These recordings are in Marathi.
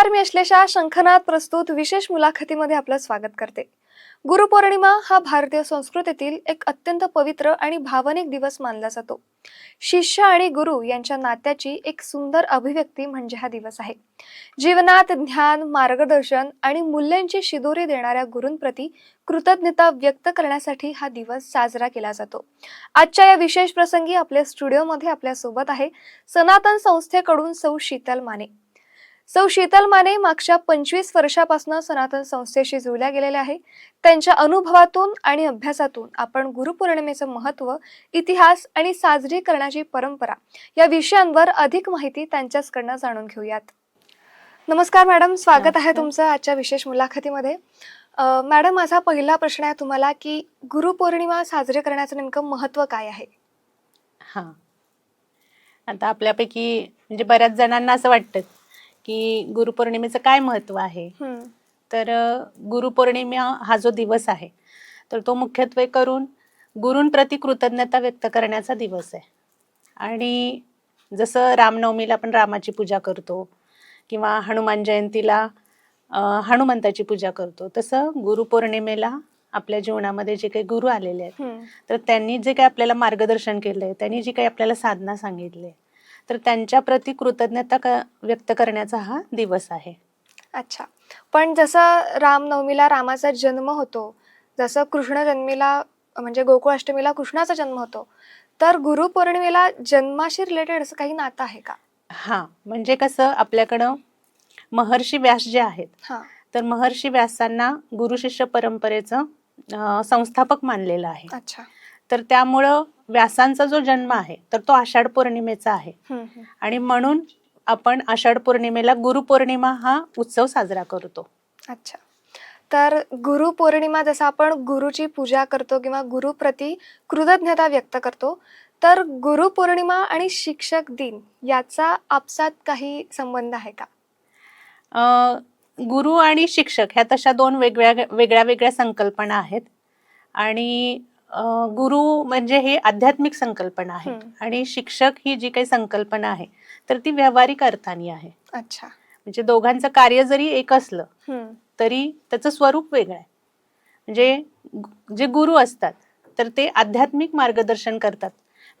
नमस्कार मी अश्लेषा शंखनाथ प्रस्तुत विशेष मुलाखतीमध्ये आपलं स्वागत करते. गुरुपौर्णिमा हा भारतीय संस्कृतीतील एक अत्यंत पवित्र आणि भावनिक दिवस मानला जातो. शिष्य आणि गुरु यांच्या नात्याची एक सुंदर अभिव्यक्ती म्हणजे हा दिवस आहे. जीवनात ज्ञान मार्गदर्शन आणि मूल्यांची शिदोरी देणाऱ्या गुरूंप्रती कृतज्ञता व्यक्त करण्यासाठी हा दिवस साजरा केला जातो. आजच्या या विशेष प्रसंगी आपल्या स्टुडिओमध्ये आपल्यासोबत आहे सनातन संस्थेकडून सौ शीतल माने. सौ शीतल माने मागच्या पंचवीस वर्षापासून सनातन संस्थेशी जुळल्या गेलेल्या आहे. त्यांच्या अनुभवातून आणि अभ्यासातून आपण गुरुपौर्णिमेचं महत्त्व इतिहास आणि साजरी करण्याची परंपरा या विषयांवर अधिक माहिती त्यांच्याचकडनं जाणून घेऊयात. नमस्कार मॅडम स्वागत आहे. तुमचं आजच्या विशेष मुलाखतीमध्ये. मॅडम माझा पहिला प्रश्न आहे तुम्हाला की गुरुपौर्णिमा साजरी करण्याचं नेमकं महत्त्व काय आहे? हा. आता आपल्यापैकी म्हणजे बऱ्याच जणांना असं वाटतं की गुरुपौर्णिमेचं काय महत्त्व आहे? तर गुरुपौर्णिमा हा जो दिवस आहे तर तो मुख्यत्वे करून गुरूंप्रती कृतज्ञता व्यक्त करण्याचा दिवस आहे. आणि जसं रामनवमीला आपण रामाची पूजा करतो किंवा हनुमान जयंतीला हनुमंताची पूजा करतो तसं गुरुपौर्णिमेला आपल्या जीवनामध्ये जे काही गुरु आलेले आहेत तर त्यांनी जे काही आपल्याला मार्गदर्शन केलंय त्यांनी जी काही आपल्याला साधना सांगितली तर त्यांच्या प्रती कृतज्ञता क- व्यक्त करण्याचा हा दिवस आहे. अच्छा. पण जसं रामनवमीला रामाचा जन्म होतो जसं कृष्ण जन्मीला म्हणजे गोकुळाष्टमीला कृष्णाचा जन्म होतो तर गुरुपौर्णिमेला जन्माशी रिलेटेड असं काही नातं आहे का? हा म्हणजे कसं आपल्याकडं महर्षी व्यास जे आहेत हा. तर महर्षी व्यासांना गुरु शिष्य परंपरेचं संस्थापक मानलेलं आहे. अच्छा. तर त्यामुळं व्यासांचा जो जन्म आहे तर तो आषाढ पौर्णिमेचा आहे. आणि म्हणून आपण आषाढ पौर्णिमेला गुरुपौर्णिमा हा उत्सव साजरा करतो. अच्छा. तर गुरुपौर्णिमा जसं आपण गुरुची पूजा करतो किंवा गुरुप्रती कृतज्ञता व्यक्त करतो तर गुरुपौर्णिमा आणि शिक्षक दिन याचा आपसात काही संबंध आहे का? गुरु आणि शिक्षक ह्या तशा दोन वेगवेगळ्या वेगळ्या वेगळ्या संकल्पना आहेत. आणि गुरु म्हणजे हे आध्यात्मिक संकल्पना आहे. आणि शिक्षक ही जी काही संकल्पना आहे तर ती व्यावहारिक अर्थाने आहे. अच्छा. म्हणजे दोघांचं कार्य जरी एक असलं तरी त्याचं स्वरूप वेगळं आहे. म्हणजे जे गुरु असतात तर ते आध्यात्मिक मार्गदर्शन करतात.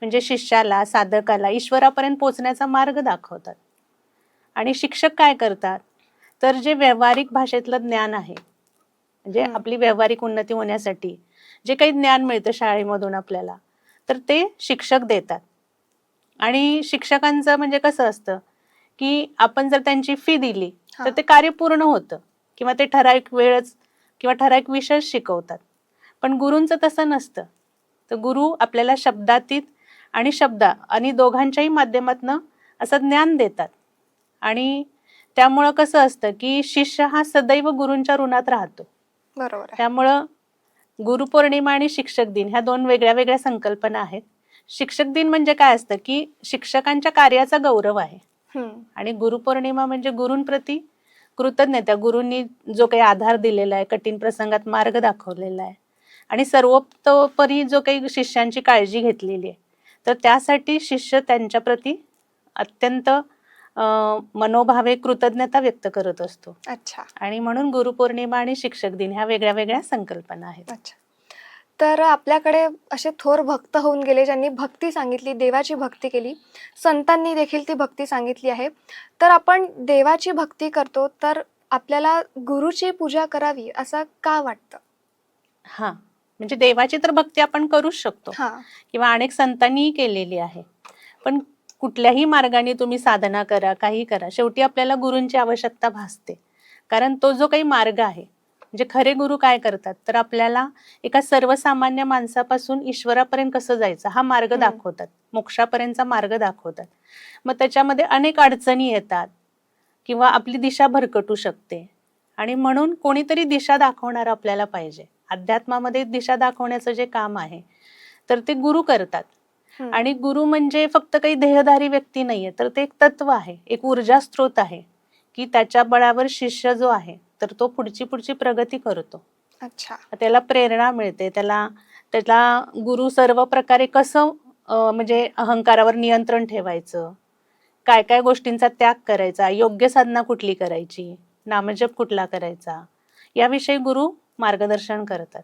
म्हणजे शिष्याला साधकाला ईश्वरापर्यंत पोहोचण्याचा मार्ग दाखवतात. आणि शिक्षक काय करतात? तर जे व्यावहारिक भाषेतलं ज्ञान आहे म्हणजे. आपली व्यावहारिक उन्नती होण्यासाठी जे काही ज्ञान मिळतं शाळेमधून आपल्याला तर ते शिक्षक देतात. आणि शिक्षकांचं म्हणजे कसं असतं की आपण जर त्यांची फी दिली. तर ते कार्य पूर्ण होतं किंवा ते ठराविक वेळच किंवा ठराविक विषय शिकवतात. पण गुरूंचं तसं नसतं. तर गुरु आपल्याला शब्दातीत आणि शब्द आणि दोघांच्याही माध्यमातनं असं ज्ञान देतात. आणि त्यामुळं कसं असतं की शिष्य हा सदैव गुरूंच्या ऋणात राहतो. बरोबर त्यामुळं गुरुपौर्णिमा आणि शिक्षक दिन ह्या दोन वेगळ्या वेगळ्या संकल्पना आहेत. शिक्षक दिन म्हणजे काय असतं की शिक्षकांच्या कार्याचा गौरव आहे. आणि गुरुपौर्णिमा म्हणजे गुरूंप्रती कृतज्ञता गुरूंनी जो काही आधार दिलेला आहे कठीण प्रसंगात मार्ग दाखवलेला आहे. आणि सर्वतोपरी जो काही शिष्यांची काळजी घेतलेली आहे. तर त्यासाठी शिष्य त्यांच्या प्रती अत्यंत मनोभावे कृतज्ञता व्यक्त करत असतो. अच्छा. आणि म्हणून गुरुपौर्णिमा आणि शिक्षक दिन ह्या वेगळ्या वेगळ्या संकल्पना आहेत. अच्छा. तर आपल्याकडे असे थोर भक्त होऊन गेले ज्यांनी भक्ती सांगितली देवाची भक्ती केली. संतांनी देखील ती भक्ती सांगितली आहे. तर आपण देवाची भक्ती करतो तर आपल्याला गुरुची पूजा करावी असं का वाटतं? हा. म्हणजे देवाची तर भक्ती आपण करूच शकतो. हा. किंवा अनेक संतांनीही केलेली आहे. पण कुठल्याही मार्गाने तुम्ही साधना करा काही करा. शेवटी आपल्याला गुरूंची आवश्यकता भासते. कारण तो जो काही मार्ग आहे म्हणजे खरे गुरु काय करतात? तर आपल्याला एका सर्वसामान्य माणसापासून ईश्वरापर्यंत कसं जायचं? हा मार्ग. दाखवतात. मोक्षापर्यंतचा मार्ग दाखवतात. मग त्याच्यामध्ये अनेक अडचणी येतात किंवा आपली दिशा भरकटू शकते. आणि म्हणून कोणीतरी दिशा दाखवणार आपल्याला पाहिजे. अध्यात्मामध्ये दिशा दाखवण्याचं जे काम आहे तर ते गुरु करतात. आणि गुरु म्हणजे फक्त काही देहधारी व्यक्ती नाहीये तर ते एक तत्व आहे एक ऊर्जा स्रोत आहे की त्याच्या बळावर शिष्य जो आहे तर तो पुढची पुढची प्रगती करतो. अच्छा. त्याला प्रेरणा मिळते त्याला त्याला गुरु सर्व प्रकारे कसं म्हणजे अहंकारावर नियंत्रण ठेवायचं काय काय गोष्टींचा त्याग करायचा योग्य साधना कुठली करायची नामजप कुठला करायचा याविषयी गुरु मार्गदर्शन करतात.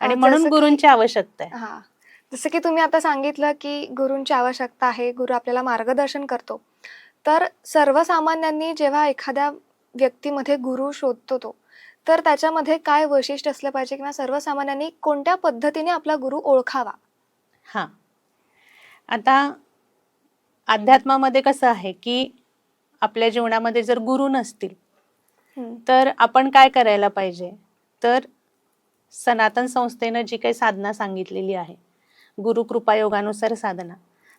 आणि म्हणून गुरूंची आवश्यकता आहे. जसं की तुम्ही आता सांगितलं की गुरूंची आवश्यकता आहे गुरु आपल्याला मार्गदर्शन करतो. तर सर्वसामान्यांनी जेव्हा एखाद्या व्यक्तीमध्ये गुरु शोधतो तो तर त्याच्यामध्ये काय वैशिष्ट्य असलं पाहिजे किंवा सर्वसामान्यांनी कोणत्या पद्धतीने आपला गुरु ओळखावा? हा. आता अध्यात्मामध्ये कसं आहे की आपल्या जीवनामध्ये जर गुरु नसतील. तर आपण काय करायला पाहिजे? तर सनातन संस्थेनं जी काही साधना सांगितलेली आहे गुरु कृपा योगानुसार साधना.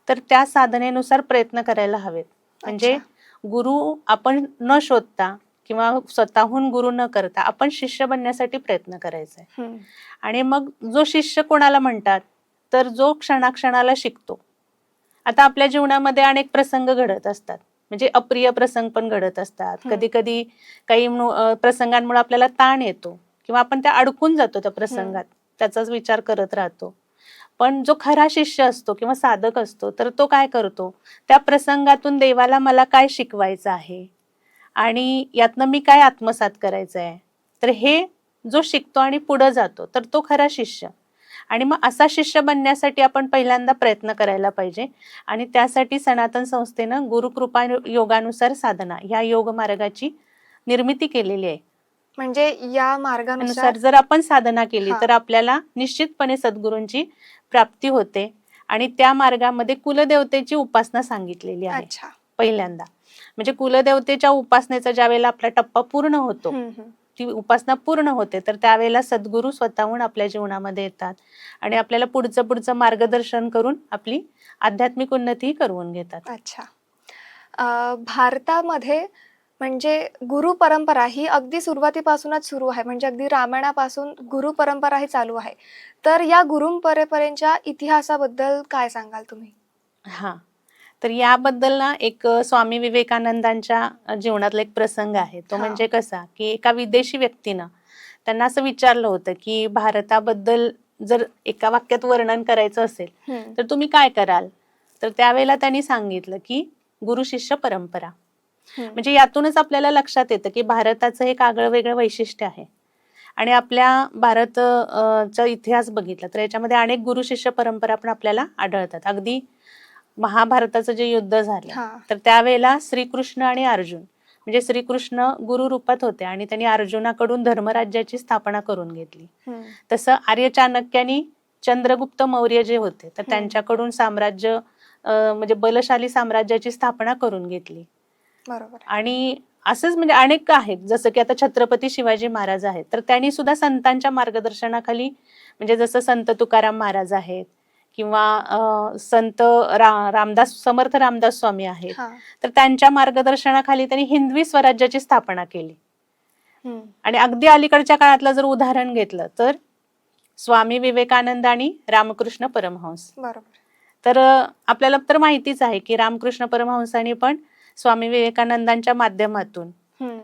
तर त्या साधनेनुसार प्रयत्न करायला हवेत. म्हणजे गुरु आपण न शोधता किंवा स्वतःहून गुरु न करता आपण शिष्य बनण्यासाठी प्रयत्न करायचा आहे. आणि मग जो शिष्य कोणाला म्हणतात तर जो क्षणाक्षणाला शिकतो. आता आपल्या जीवनामध्ये अनेक प्रसंग घडत असतात. म्हणजे अप्रिय प्रसंग पण घडत असतात. कधी कधी काही प्रसंगांमुळे आपल्याला ताण येतो किंवा आपण त्या अडकून जातो त्या प्रसंगात. त्याचाच विचार करत राहतो. पण जो खरा शिष्य असतो किंवा साधक असतो तर तो काय करतो? त्या प्रसंगातून देवाला मला काय शिकवायचं आहे? आणि यातनं मी काय आत्मसात करायचं आहे? तर हे जो शिकतो आणि पुढे जातो तर तो खरा शिष्य. आणि मग असा शिष्य बनण्यासाठी आपण पहिल्यांदा प्रयत्न करायला पाहिजे. आणि त्यासाठी सनातन संस्थेनं गुरुकृपा योगानुसार साधना ह्या योग मार्गाची निर्मिती केलेली आहे. म्हणजे या मार्गानुसार जर आपण साधना केली. तर आपल्याला निश्चितपणे सद्गुरूंची प्राप्ती होते. आणि त्या मार्गामध्ये कुलदेवतेची उपासना सांगितलेली आहे. अच्छा. पहिल्यांदा. म्हणजे कुलदेवतेच्या उपासनेचा ज्या वेळेला आपला टप्पा पूर्ण होतो. ती उपासना पूर्ण होते. तर त्यावेळेला सद्गुरू स्वतःहून आपल्या जीवनामध्ये येतात. आणि आपल्याला पुढचं पुढचं मार्गदर्शन करून आपली आध्यात्मिक उन्नती करवून घेतात. अच्छा. अं, भारतामध्ये म्हणजे गुरु परंपरा ही अगदी सुरुवातीपासूनच सुरू आहे. म्हणजे अगदी रामायणापासून गुरु परंपरा ही चालू आहे. तर या गुरु परंपरेच्या इतिहासाबद्दल काय सांगाल तुम्ही? हा. तर याबद्दल ना एक स्वामी विवेकानंदांच्या जीवनातला एक प्रसंग आहे. तो. म्हणजे कसा की एका विदेशी व्यक्तीनं त्यांना असं विचारलं होतं की भारताबद्दल जर एका वाक्यात वर्णन करायचं असेल तर तुम्ही काय कराल? तर त्यावेळेला त्यांनी सांगितलं की गुरु शिष्य परंपरा. म्हणजे यातूनच आपल्याला लक्षात येतं की भारताचं एक आगळं वेगळं वैशिष्ट्य आहे. आणि आपल्या भारत चा इतिहास बघितला तर याच्यामध्ये अनेक गुरु शिष्य परंपरा पण आपल्याला आढळतात. अगदी महाभारताचं जे युद्ध झालं हा. तर त्यावेळेला श्रीकृष्ण आणि अर्जुन म्हणजे श्रीकृष्ण गुरु रूपात होते आणि त्यांनी अर्जुनाकडून धर्मराज्याची स्थापना करून घेतली. तसं आर्य चाणक्यांनी चंद्रगुप्त मौर्य जे होते तर. त्यांच्याकडून साम्राज्य म्हणजे बलशाली साम्राज्याची स्थापना करून घेतली. आणि असंच म्हणजे अनेक आहेत. जसं की आता छत्रपती शिवाजी महाराज आहेत. तर त्यांनी सुद्धा संतांच्या मार्गदर्शनाखाली म्हणजे जसं संत तुकाराम महाराज आहेत किंवा संत रा रामदास समर्थ रामदास स्वामी आहेत. तर त्यांच्या मार्गदर्शनाखाली त्यांनी हिंदवी स्वराज्याची स्थापना केली. आणि अगदी अलीकडच्या काळातलं जर उदाहरण घेतलं तर स्वामी विवेकानंद आणि रामकृष्ण परमहंस. बरोबर तर आपल्याला तर माहितीच आहे की रामकृष्ण परमहंसांनी पण स्वामी विवेकानंदांच्या माध्यमातून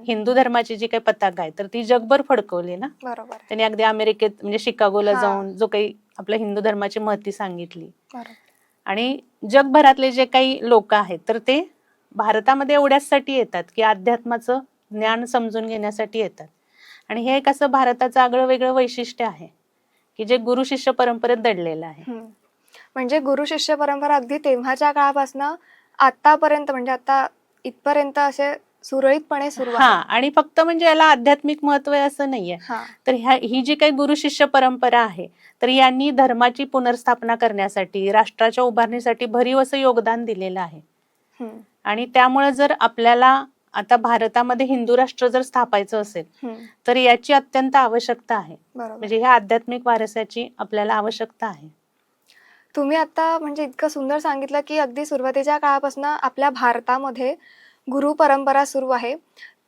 हिंदू धर्माची जी काही पताका आहे तर ती जगभर फडकवली ना? बरोबर. त्यांनी अगदी अमेरिकेत म्हणजे शिकागोला. जाऊन जो काही आपल्या हिंदू धर्माची महती सांगितली. बरोबर. आणि जगभरातले जे काही लोक आहेत तर ते भारतामध्ये एवढ्याचसाठी येतात की अध्यात्माचं ज्ञान समजून घेण्यासाठी येतात. आणि हे एक असं भारताचं आगळं वेगळं वैशिष्ट्य आहे की जे गुरु शिष्य परंपरेत दडलेलं आहे. म्हणजे गुरु शिष्य परंपरा अगदी तेव्हाच्या काळापासून आतापर्यंत म्हणजे आता इथपर्यंत असे सुरळीतपणे सुरू हा आणि फक्त म्हणजे याला आध्यात्मिक महत्त्व आहे असं नाहीये. तर ह्या ही जी काही गुरु शिष्य परंपरा आहे तर यांनी धर्माची पुनर्स्थापना करण्यासाठी राष्ट्राच्या उभारणीसाठी भरीव असं योगदान दिलेलं आहे. आणि त्यामुळे जर आपल्याला आता भारतामध्ये हिंदू राष्ट्र जर स्थापायचं असेल तर याची अत्यंत आवश्यकता आहे. म्हणजे ह्या आध्यात्मिक वारसाची आपल्याला आवश्यकता आहे. तुम्ही आता म्हणजे इतकं सुंदर सांगितलं की अगदी सुरुवातीच्या काळापासून आपल्या भारतामध्ये गुरु परंपरा सुरू आहे.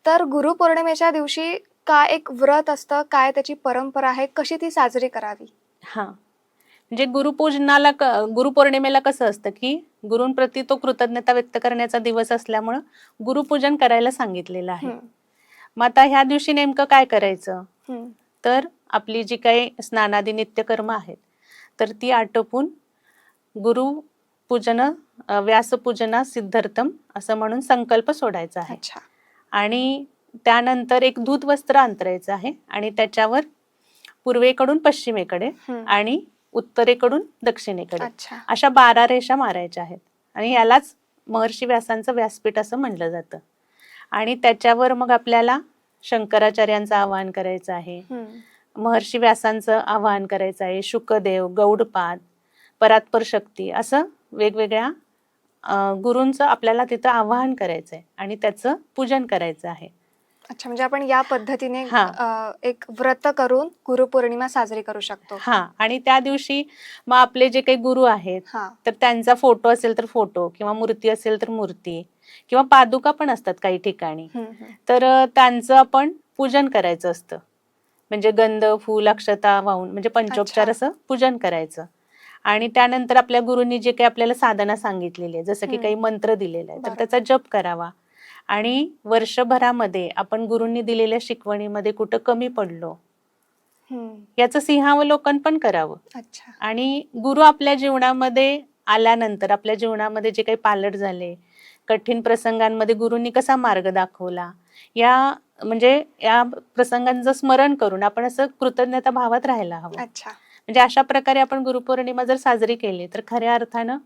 तर गुरु पौर्णिमेच्या दिवशी काय एक व्रत असतं? काय त्याची परंपरा आहे? कशी ती साजरी करावी? हा. म्हणजे गुरुपूजनाला गुरुपौर्णिमेला कसं असतं की गुरूंप्रती तो कृतज्ञता व्यक्त करण्याचा दिवस असल्यामुळं गुरुपूजन करायला सांगितलेलं आहे. मग आता ह्या दिवशी नेमकं काय करायचं? तर आपली जी काही स्नानादी नित्यकर्म आहेत तर ती आटोपून गुरु पूजन व्यासपूजना सिद्धर्थम असं म्हणून संकल्प सोडायचा आहे. आणि त्यानंतर एक दूध वस्त्र अंतरायचं आहे आणि त्याच्यावर पूर्वेकडून पश्चिमेकडे. आणि उत्तरेकडून दक्षिणेकडे अशा बारा रेषा मारायच्या आहेत. आणि यालाच महर्षी व्यासांचं व्यासपीठ असं म्हणलं जातं. आणि त्याच्यावर मग आपल्याला शंकराचार्यांचं आवाहन करायचं आहे. महर्षी व्यासांचं आवाहन करायचं आहे. शुकदेव गौडपाद परात्पर शक्ती असं वेगवेगळ्या गुरूंचं आपल्याला तिथं आवाहन करायचं आहे आणि त्याचं पूजन करायचं आहे. अच्छा म्हणजे आपण या पद्धतीने एक व्रत करून गुरुपौर्णिमा साजरी करू शकतो. हा आणि त्या दिवशी मग आपले जे काही गुरु आहेत हा. तर त्यांचा फोटो असेल तर फोटो किंवा मूर्ती असेल तर मूर्ती किंवा पादुका पण असतात काही ठिकाणी. तर त्यांचं आपण पूजन करायचं असतं. म्हणजे गंध फूल अक्षता वाहून म्हणजे पंचोपचार. असं पूजन करायचं. आणि त्यानंतर आपल्या गुरुंनी जे काही आपल्याला साधना सांगितलेली आहे जसं की. काही मंत्र दिलेले आहे तर. त्याचा जप करावा आणि वर्षभरामध्ये आपण गुरूंनी दिलेल्या शिकवणीमध्ये कुठं कमी पडलो. याचं सिंहावलोकन पण करावं आणि गुरु आपल्या जीवनामध्ये आल्यानंतर आपल्या जीवनामध्ये जे काही पालट झाले कठीण प्रसंगांमध्ये गुरूंनी कसा मार्ग दाखवला या म्हणजे या प्रसंगांचं स्मरण करून आपण असं कृतज्ञता भावात राहायला हवं अच्छा म्हणजे अशा प्रकारे आपण गुरुपौर्णिमा जर साजरी केली तर खऱ्या अर्थानं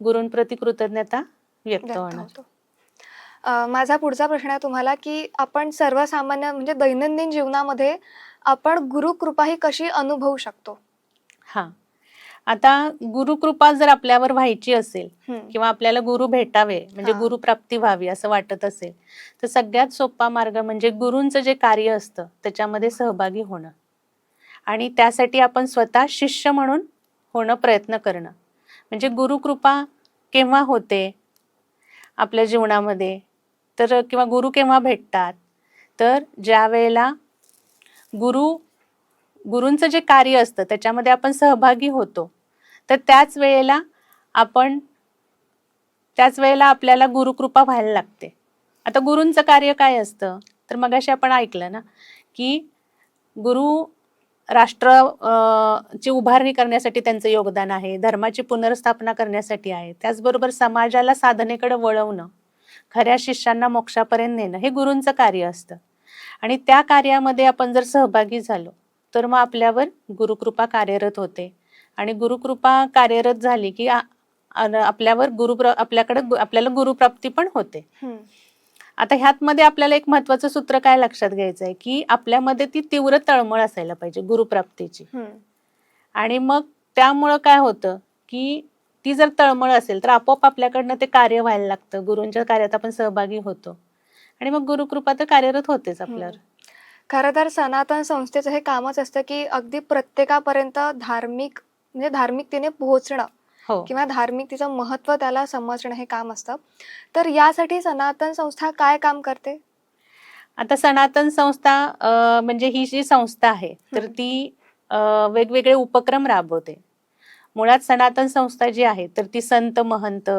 गुरूंप्रती कृतज्ञता व्यक्त होणार. माझा पुढचा प्रश्न आहे तुम्हाला की आपण सर्वसामान्य म्हणजे दैनंदिन जीवनामध्ये आपण गुरुकृपा ही कशी अनुभवू शकतो? हा. आता गुरुकृपा जर आपल्यावर व्हायची असेल. किंवा आपल्याला गुरु भेटावे म्हणजे. गुरुप्राप्ती व्हावी असं वाटत असेल तर सगळ्यात सोपा मार्ग म्हणजे गुरूंचं जे कार्य असतं त्याच्यामध्ये सहभागी होणं. आणि त्यासाठी आपण स्वतः शिष्य म्हणून होणं प्रयत्न करणं. म्हणजे गुरुकृपा केव्हा होते आपल्या जीवनामध्ये? तर किंवा गुरु केव्हा भेटतात? तर ज्या वेळेला गुरु गुरूंचं जे कार्य असतं त्याच्यामध्ये आपण सहभागी होतो. तर त्याच वेळेला आपण त्याच वेळेला आपल्याला गुरुकृपा व्हायला लागते. आता गुरूंचं कार्य काय असतं? तर मगाशी आपण ऐकलं ना की गुरु राष्ट्र ची उभारणी करण्यासाठी त्यांचं योगदान आहे धर्माची पुनर्स्थापना करण्यासाठी आहे. त्याचबरोबर समाजाला साधनेकडे वळवणं खऱ्या शिष्यांना मोक्षापर्यंत नेणं हे गुरूंचं कार्य असतं. आणि त्या कार्यामध्ये आपण जर सहभागी झालो तर मग आपल्यावर गुरुकृपा कार्यरत होते. आणि गुरुकृपा कार्यरत झाली की आपल्यावर गुरु आपल्याकडे आपल्याला गुरुप्राप्ती पण होते. आता ह्यात मध्ये आपल्याला एक महत्वाचं सूत्र काय लक्षात घ्यायचं आहे की आपल्यामध्ये ती तीव्र तळमळ असायला पाहिजे गुरुप्राप्तीची. आणि मग त्यामुळं काय होतं? की ती जर तळमळ असेल तर आपोआप आपल्याकडनं ते कार्य व्हायला लागतं. गुरूंच्या कार्यात आपण सहभागी होतो. आणि मग गुरुकृपा तर कार्यरत होतेच आपल्यावर. खरं तर सनातन संस्थेचं हे कामच असतं की अगदी प्रत्येकापर्यंत धार्मिक म्हणजे धार्मिकतेने पोहोचणं. हो. किंवा धार्मिकतेचं महत्त्व त्याला समजणं हे काम असतं. तर यासाठी सनातन संस्था काय काम करते? आता सनातन संस्था म्हणजे ही जी संस्था आहे तर. ती वेगवेगळे उपक्रम राबवते. मुळात सनातन संस्था जी आहे तर ती संत महंत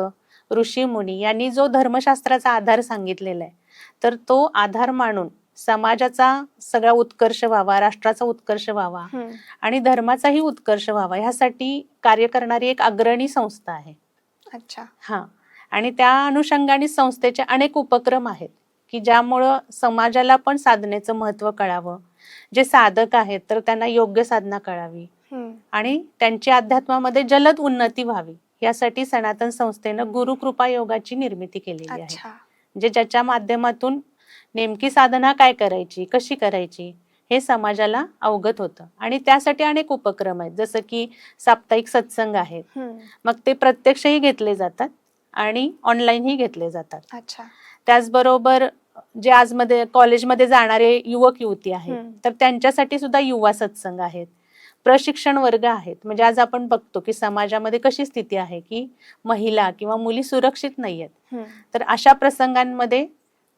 ऋषी मुनी यांनी जो धर्मशास्त्राचा आधार सांगितलेला आहे तर तो आधार मानून समाजाचा सगळा उत्कर्ष व्हावा राष्ट्राचा उत्कर्ष व्हावा. आणि धर्माचाही उत्कर्ष व्हावा ह्यासाठी कार्य करणारी एक अग्रणी संस्था आहे. अच्छा. हा. आणि त्या अनुषंगाने संस्थेचे अनेक उपक्रम आहेत की ज्यामुळं समाजाला पण साधनेचं महत्त्व कळावं. जे साधक आहेत तर त्यांना योग्य साधना कळावी. आणि त्यांची अध्यात्मामध्ये जलद उन्नती व्हावी यासाठी सनातन संस्थेनं गुरुकृपा योगाची निर्मिती केलेली आहे. म्हणजे ज्याच्या माध्यमातून नेमकी साधना काय करायची? कशी करायची? हे समाजाला अवगत होतं. आणि त्यासाठी अनेक उपक्रम आहेत. जसं की साप्ताहिक सत्संग आहेत. मग ते प्रत्यक्षही घेतले जातात आणि ऑनलाईनही घेतले जातात. अच्छा. त्याचबरोबर जे आजमध्ये कॉलेजमध्ये जाणारे युवक युवती आहेत. तर त्यांच्यासाठी सुद्धा युवा सत्संग आहेत. प्रशिक्षण वर्ग आहेत. म्हणजे आज आपण बघतो की समाजामध्ये कशी स्थिती आहे की महिला किंवा मुली सुरक्षित नाही आहेत. तर अशा प्रसंगांमध्ये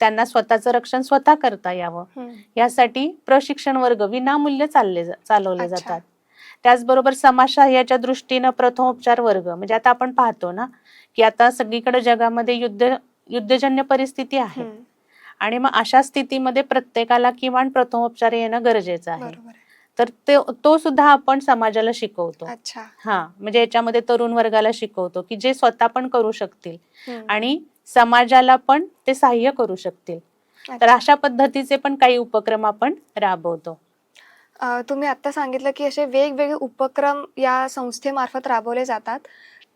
त्यांना स्वतःचं रक्षण स्वतः करता यावं. यासाठी प्रशिक्षण वर्ग विनामूल्य चालले चालवले. जातात त्याचबरोबर समाजशाह्याच्या दृष्टीनं प्रथमोपचार वर्ग म्हणजे आता आपण पाहतो ना की आता सगळीकडे जगामध्ये युद्ध युद्धजन्य परिस्थिती आहे. आणि मग अशा स्थितीमध्ये प्रत्येकाला किमान प्रथमोपचार येणं गरजेचं आहे. तर ते तो सुद्धा आपण समाजाला शिकवतो हा म्हणजे याच्यामध्ये तरुण वर्गाला शिकवतो की जे स्वतः पण करू शकतील. आणि समाजाला पण ते सहाय्य करू शकतील. तर. अशा पद्धतीचे पण काही उपक्रम आपण राबवतो. तुम्ही आता सांगितलं की असे वेगवेगळे उपक्रम या संस्थेमार्फत राबवले जातात.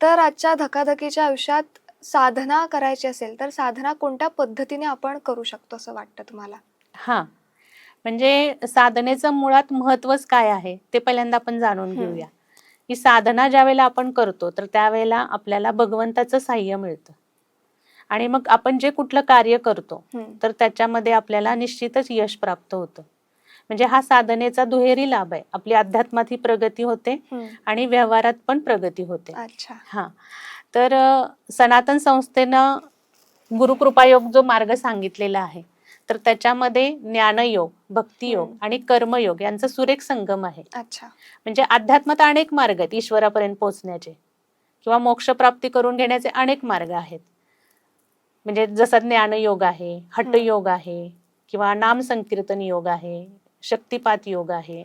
तर आजच्या धकाधकीच्या आयुष्यात साधना करायची असेल तर साधना कोणत्या पद्धतीने आपण करू शकतो असं वाटतं तुम्हाला? हा. म्हणजे साधनेचं मुळात महत्वच काय आहे ते पहिल्यांदा आपण जाणून. घेऊया. की साधना ज्या वेळेला आपण करतो तर त्यावेळेला आपल्याला भगवंताचं साह्य मिळतं. आणि मग आपण जे कुठलं कार्य करतो. तर त्याच्यामध्ये आपल्याला निश्चितच यश प्राप्त होतं. म्हणजे हा साधनेचा दुहेरी लाभ आहे. आपली अध्यात्मात ही प्रगती होते. आणि व्यवहारात पण प्रगती होते. अच्छा. हा. तर सनातन संस्थेनं गुरुकृपायोग जो मार्ग सांगितलेला आहे तर त्याच्यामध्ये ज्ञानयोग भक्तियोग. आणि कर्मयोग यांचा सुरेख संगम आहे. अच्छा. म्हणजे अध्यात्मात अनेक मार्ग आहेत ईश्वरापर्यंत पोहोचण्याचे किंवा मोक्षप्राप्ती करून घेण्याचे अनेक मार्ग आहेत. म्हणजे जसा ज्ञानयोग आहे हठयोग आहे किंवा नाम संकीर्तन योग आहे शक्तिपात योग आहे.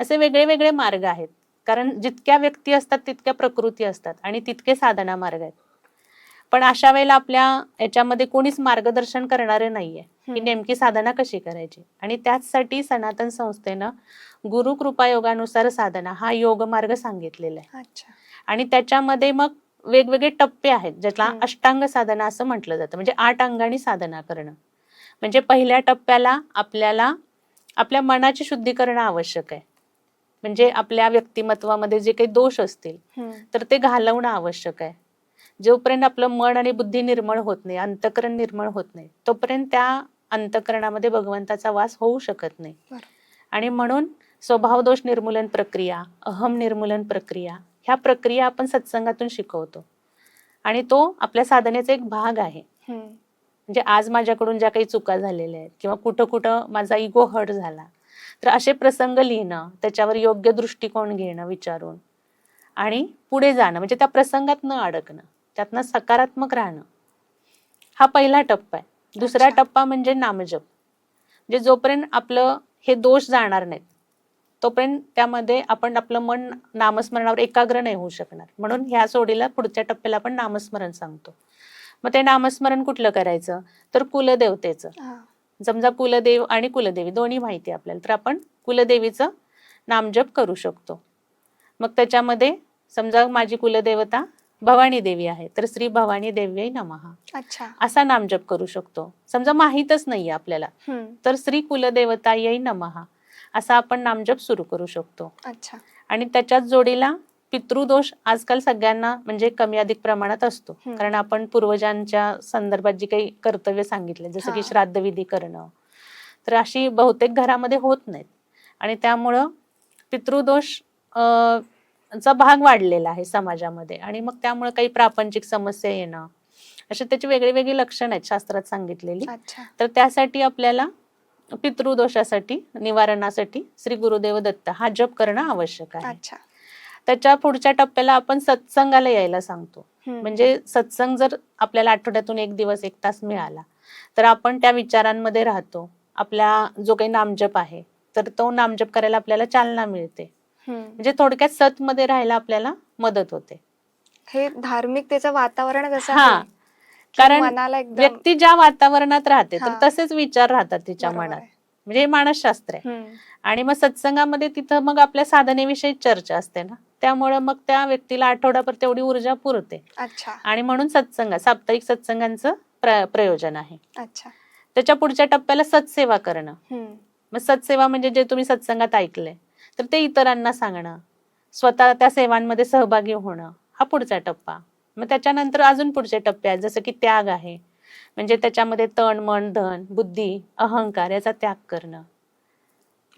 असे वेगळे वेगळे मार्ग आहेत. कारण जितक्या व्यक्ती असतात तितक्या प्रकृती असतात आणि तितके साधना मार्ग आहेत. पण अशा वेळेला आपल्या याच्यामध्ये कोणीच मार्गदर्शन करणारे नाहीये. की. नेमकी साधना कशी करायची? आणि त्याचसाठी सनातन संस्थेनं गुरु कृपायोगानुसार साधना हा योग मार्ग सांगितलेला आहे. आणि त्याच्यामध्ये मग वेगवेगळे टप्पे आहेत ज्याला. अष्टांग साधना असं म्हटलं जातं म्हणजे आठ अंगाने साधना करणं म्हणजे पहिल्या टप्प्याला आपल्याला आपल्या मनाची शुद्धीकरण आवश्यक आहे म्हणजे आपल्या व्यक्तिमत्वामध्ये जे काही दोष असतील. तर ते घालवणं आवश्यक आहे जोपर्यंत आपलं मन आणि बुद्धी निर्मळ होत नाही अंतकरण निर्मळ होत नाही तोपर्यंत त्या अंतकरणामध्ये भगवंताचा वास होऊ शकत नाही. आणि म्हणून स्वभाव दोष निर्मूलन प्रक्रिया अहम निर्मूलन प्रक्रिया ह्या प्रक्रिया आपण सत्संगातून शिकवतो. आणि तो आपल्या साधनेचा एक भाग आहे. म्हणजे आज माझ्याकडून ज्या काही चुका झालेल्या आहेत किंवा कुठं कुठं माझा इगो हर्ट झाला तर असे प्रसंग लिहिणं त्याच्यावर योग्य दृष्टिकोन घेणं विचारून आणि पुढे जाणं म्हणजे त्या प्रसंगात न अडकणं त्यातनं सकारात्मक राहणं. हा पहिला टप्पा आहे. दुसरा. टप्पा म्हणजे नामजप. म्हणजे जोपर्यंत आपलं हे दोष जाणार नाहीत तोपर्यंत त्यामध्ये आपण आपलं मन नामस्मरणावर एकाग्र नाही होऊ शकणार. म्हणून ह्या सोडीला पुढच्या टप्प्याला आपण नामस्मरण सांगतो. मग ते नामस्मरण कुठलं करायचं? तर कुलदेवतेचं. समजा कुलदेव आणि कुलदेवी दोन्ही माहिती आपल्याला. तर आपण कुलदेवीचं नामजप करू शकतो. मग त्याच्यामध्ये समजा माझी कुलदेवता भवानी देवी आहे तर श्री भवानी देव्यै नमहा अच्छा. असा नामजप करू शकतो. समजा माहीतच नाहीये आपल्याला. तर श्री कुलदेवता यै नमहा असा आपण नामजप सुरू करू शकतो. अच्छा. आणि त्याच्याच जोडीला पितृदोष आजकाल सगळ्यांना म्हणजे कमी अधिक प्रमाणात असतो. कारण आपण पूर्वजांच्या संदर्भात जी काही कर्तव्य सांगितले जसं की हा. श्राद्धविधी करणं तर अशी बहुतेक घरामध्ये होत नाहीत. आणि त्यामुळं पितृदोष चा भाग वाढलेला आहे समाजामध्ये. आणि मग त्यामुळे काही प्रापंचिक समस्या येणं अशी त्याची वेगळी वेगळी लक्षणं आहेत शास्त्रात सांगितलेली. तर त्यासाठी आपल्याला पितृदोषासाठी निवारणासाठी श्री गुरुदेव दत्त हा जप करणं आवश्यक आहे. अच्छा. त्याच्या पुढच्या टप्प्याला आपण सत्संगाला यायला सांगतो. म्हणजे सत्संग जर आपल्याला आठवड्यातून एक दिवस एक तास मिळाला तर आपण त्या विचारांमध्ये राहतो. आपला जो काही नामजप आहे तर तो नामजप करायला आपल्याला चालना मिळते. म्हणजे थोडक्यात सत मध्ये राहायला आपल्याला मदत होते. हे धार्मिकतेचं वातावरण कसं हा. कारण मनाला एकदम व्यक्ती ज्या वातावरणात राहते तर हा. तसेच विचार राहतात तिच्या बरोबर मनात. आहे. म्हणजे हे मानसशास्त्र आहे. हम्म. आणि मग सत्संगामध्ये तिथं मग आपल्या साधनेविषयी चर्चा असते ना. त्यामुळे मग त्या व्यक्तीला आठवडाभर तेवढी ऊर्जा पुरते. अच्छा. आणि म्हणून सत्संग साप्ताहिक सत्संगांचं प्र- प्रयोजन आहे. अच्छा. त्याच्या पुढच्या टप्प्याला सत्सेवा करणं. हम्म. मग सत्सेवा म्हणजे जे तुम्ही सत्संगात ऐकलंय तर ते इतरांना सांगणं स्वतः त्या सेवांमध्ये सहभागी होणं हा पुढचा टप्पा. मग त्याच्यानंतर अजून पुढचे टप्पे आहेत जसं की त्याग आहे. म्हणजे त्याच्यामध्ये तण मन धन बुद्धी अहंकार याचा त्याग करणं.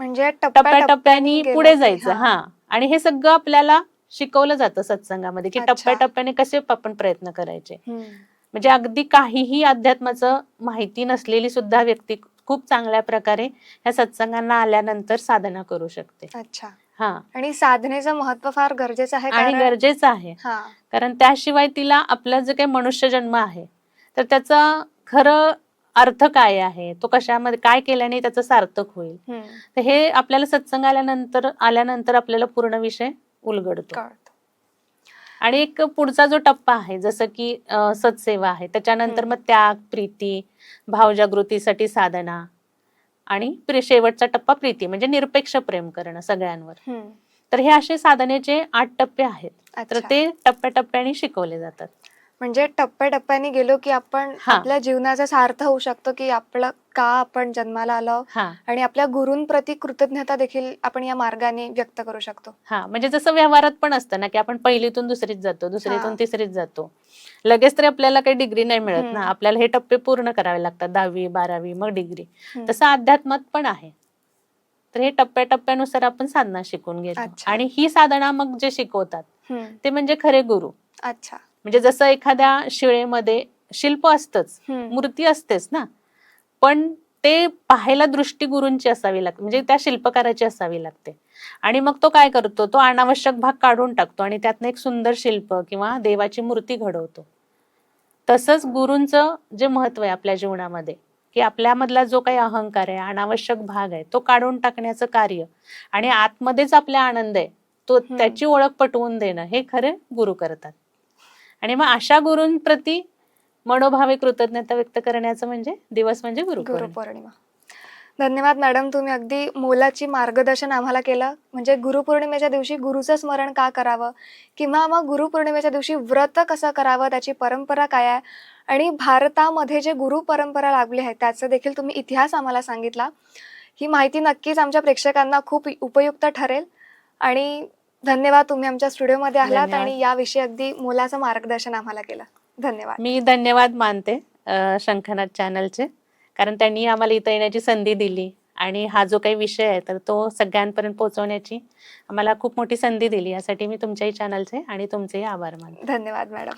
म्हणजे टप्प्याटप्प्याने पुढे जायचं हा. आणि हे सगळं आपल्याला शिकवलं जातं सत्संगामध्ये की. टप्प्याटप्प्याने कसे आपण प्रयत्न करायचे. म्हणजे अगदी काहीही अध्यात्माचं माहिती नसलेली सुद्धा व्यक्ती खूप चांगल्या प्रकारे या सत्संगांना आल्यानंतर साधना करू शकते. अच्छा. हा आणि साधनेचं महत्त्व फार गरजेचं आहे आणि कारण गरजेचं आहे हा कारण त्याशिवाय तिला आपला जो काही मनुष्य जन्म आहे तर त्याचा खरं अर्थ काय आहे तो कशामध्ये काय केल्याने त्याचं सार्थक होईल हम्म. तर हे आपल्याला सत्संग आल्यानंतर आल्यानंतर आपल्याला पूर्ण विषय उलगडतो कळतं. आणि एक पुढचा जो टप्पा आहे जसं की अं, सत्सेवा आहे त्याच्यानंतर हम्म. मग त्याग प्रीती भावजागृतीसाठी साधना आणि शेवटचा टप्पा प्रीती म्हणजे निरपेक्ष प्रेम करणं सगळ्यांवर. तर हे असे साधनेचे आठ टप्पे आहेत तर. ते टप्प्याटप्प्याने शिकवले जातात म्हणजे टप्प्याटप्प्याने गेलो की आपण हा. आपल्या जीवनाचा सार्थ होऊ शकतो की आपलं का आपण जन्माला आलो हा आणि आपल्या गुरूंप्रती कृतज्ञता देखील आपण या मार्गाने व्यक्त करू शकतो हा म्हणजे जसं व्यवहारात पण असतं ना की आपण पहिलीतून दुसरीत जातो दुसरीतून हा. तिसरीत जातो लगेच तरी आपल्याला काही डिग्री नाही मिळत ना. आपल्याला हे टप्पे पूर्ण करावे लागतात दहावी बारावी मग डिग्री हम्म. तसं अध्यात्मात पण आहे तर हे टप्प्याटप्प्यानुसार आपण साधना शिकून घेतो अच्छा. आणि ही साधना मग जे शिकवतात हम्म. ते म्हणजे खरे गुरु अच्छा म्हणजे जसं एखाद्या शिळेमध्ये शिल्प असतंच. मूर्ती असतेच ना पण ते पाहायला दृष्टी गुरूंची असावी लागते म्हणजे त्या शिल्पकाराची असावी लागते आणि मग तो काय करतो तो अनावश्यक भाग काढून टाकतो आणि त्यातनं एक सुंदर शिल्प किंवा देवाची मूर्ती घडवतो तसंच गुरूंचं जे महत्त्व आहे आपल्या जीवनामध्ये की आपल्यामधला जो काही अहंकार आहे अनावश्यक भाग आहे तो काढून टाकण्याचं कार्य आणि आतमध्येच आपला आनंद आहे तो. त्याची ओळख पटवून देणं हे खरे गुरु करतात आणि मग अशा गुरूंप्रती मनोभावे कृतज्ञता व्यक्त करण्याचं म्हणजे दिवस म्हणजे गुरु गुरुपौर्णिमा. धन्यवाद मॅडम तुम्ही अगदी मोलाची मार्गदर्शन आम्हाला केलं. म्हणजे गुरुपौर्णिमेच्या दिवशी गुरुचं स्मरण का करावं? किंवा मग गुरुपौर्णिमेच्या दिवशी व्रत कसं करावं? त्याची परंपरा काय आहे? आणि भारतामध्ये जे गुरु परंपरा लागली आहे त्याचा देखील तुम्ही इतिहास आम्हाला सांगितला. ही माहिती नक्कीच आमच्या प्रेक्षकांना खूप उपयुक्त ठरेल. आणि धन्यवाद तुम्ही आमच्या स्टुडिओमध्ये आलात. आणि याविषयी अगदी मोलाचं मार्गदर्शन आम्हाला केलं. धन्यवाद. मी धन्यवाद मानते शंखनाथ चॅनलचे कारण त्यांनी आम्हाला इथं येण्याची संधी दिली. आणि हा जो काही विषय आहे तर तो सगळ्यांपर्यंत पोहोचवण्याची आम्हाला खूप मोठी संधी दिली. यासाठी मी तुमच्याही चॅनलचे आणि तुमचेही आभार मानते. धन्यवाद मॅडम.